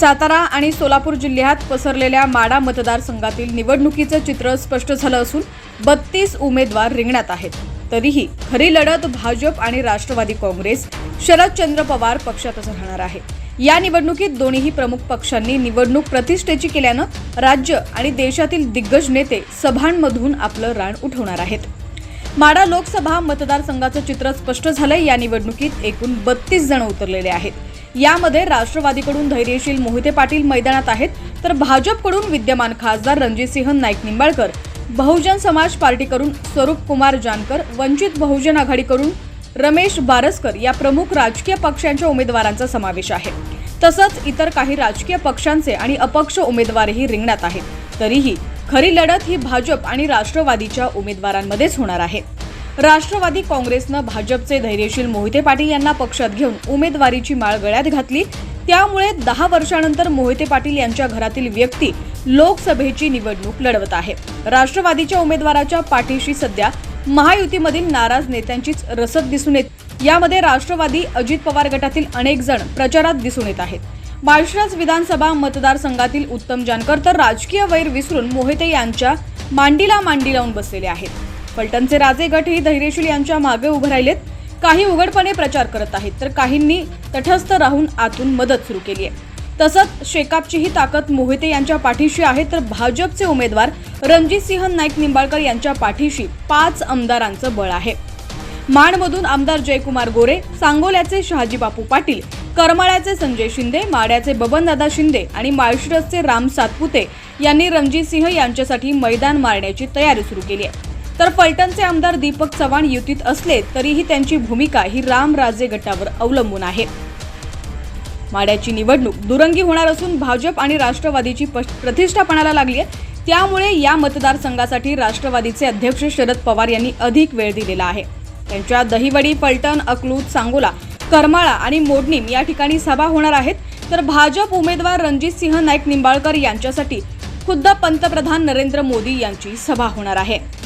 सातारा आणि सोलापूर जिल्ह्यात पसरलेल्या माडा मतदारसंघातील निवडणुकीचं चित्र स्पष्ट झालं असून बत्तीस उमेदवार रिंगणात आहेत. तरीही खरी लढत भाजप आणि राष्ट्रवादी काँग्रेस शरदचंद्र पवार पक्षातच राहणार आहे. या निवडणुकीत दोन्ही प्रमुख पक्षांनी निवडणूक प्रतिष्ठेची केल्यानं राज्य आणि देशातील दिग्गज नेते सभांमधून आपलं रान उठवणार आहेत. माडा लोकसभा मतदारसंघाचं चित्र स्पष्ट झालंय. या निवडणुकीत एकूण बत्तीस जण उतरलेले आहेत. यामध्ये राष्ट्रवादीकडून धैर्यशील मोहिते पाटील मैदानात आहेत. तर भाजपकडून विद्यमान खासदार रणजितसिंह नाईक निंबाळकर बहुजन समाज पार्टीकडून स्वरूप कुमार जानकर वंचित बहुजन आघाडीकडून रमेश बारसकर या प्रमुख राजकीय पक्षांच्या उमेदवारांचा समावेश आहे. तसंच इतर काही राजकीय पक्षांचे आणि अपक्ष उमेदवारही रिंगणात आहेत. तरीही खरी लढत ही भाजप आणि राष्ट्रवादीच्या उमेदवारांमध्येच होणार आहे. राष्ट्रवादी काँग्रेसनं भाजपचे धैर्यशील मोहिते पाटील यांना पक्षात घेऊन उमेदवारीची माळ गळ्यात घातली. त्यामुळे दहा वर्षानंतर मोहिते पाटील यांच्या घरातील व्यक्ती लोकसभेची निवडणूक लढवत आहे. राष्ट्रवादीच्या उमेदवाराच्या पाठीशी सध्या महायुतीमधील नाराज नेत्यांचीच रसद दिसून येत. यामध्ये राष्ट्रवादी अजित पवार गटातील अनेक जण प्रचारात दिसून येत आहेत. माळशिरस विधानसभा मतदारसंघातील उत्तम जानकर तर राजकीय वैर विसरून मोहिते यांच्या मांडीला मांडी लावून बसलेले आहेत. फलटणचे राजे गटही धैर्यशील यांच्या मागे उभे राहिलेत. काही उघडपणे प्रचार करत आहेत तर काहींनी तटस्थ राहून आतून मदत सुरू केली आहे. तसंच शेकापचीही ताकद मोहिते यांच्या पाठीशी आहे तर भाजपचे उमेदवार रणजितसिंह नाईक निंबाळकर यांच्या पाठीशी पाच आमदारांचं बळ आहे. माणमधून आमदार जयकुमार गोरे सांगोल्याचे शहाजीबापू पाटील करमाळ्याचे संजय शिंदे माड्याचे बबनदादा शिंदे आणि माळशिरसचे राम सातपुते यांनी रणजितसिंह यांच्यासाठी मैदान मारण्याची तयारी सुरू केली आहे. तर फलटणचे आमदार दीपक चव्हाण युतीत असले तरीही त्यांची भूमिका ही रामराजे गटावर अवलंबून आहे. माड्याची निवडणूक दुरंगी होणार असून भाजप आणि राष्ट्रवादीची प- लागली आहे. त्यामुळे या मतदारसंघासाठी राष्ट्रवादीचे अध्यक्ष शरद पवार यांनी अधिक वेळ दिलेला आहे. त्यांच्या दहिवडी पलटण अकलूज सांगोला करमाळा आणि मोडणीम या ठिकाणी सभा होणार आहेत. तर भाजप उमेदवार रणजितसिंह नाईक निंबाळकर यांच्यासाठी खुद्द पंतप्रधान नरेंद्र मोदी यांची सभा होणार आहे.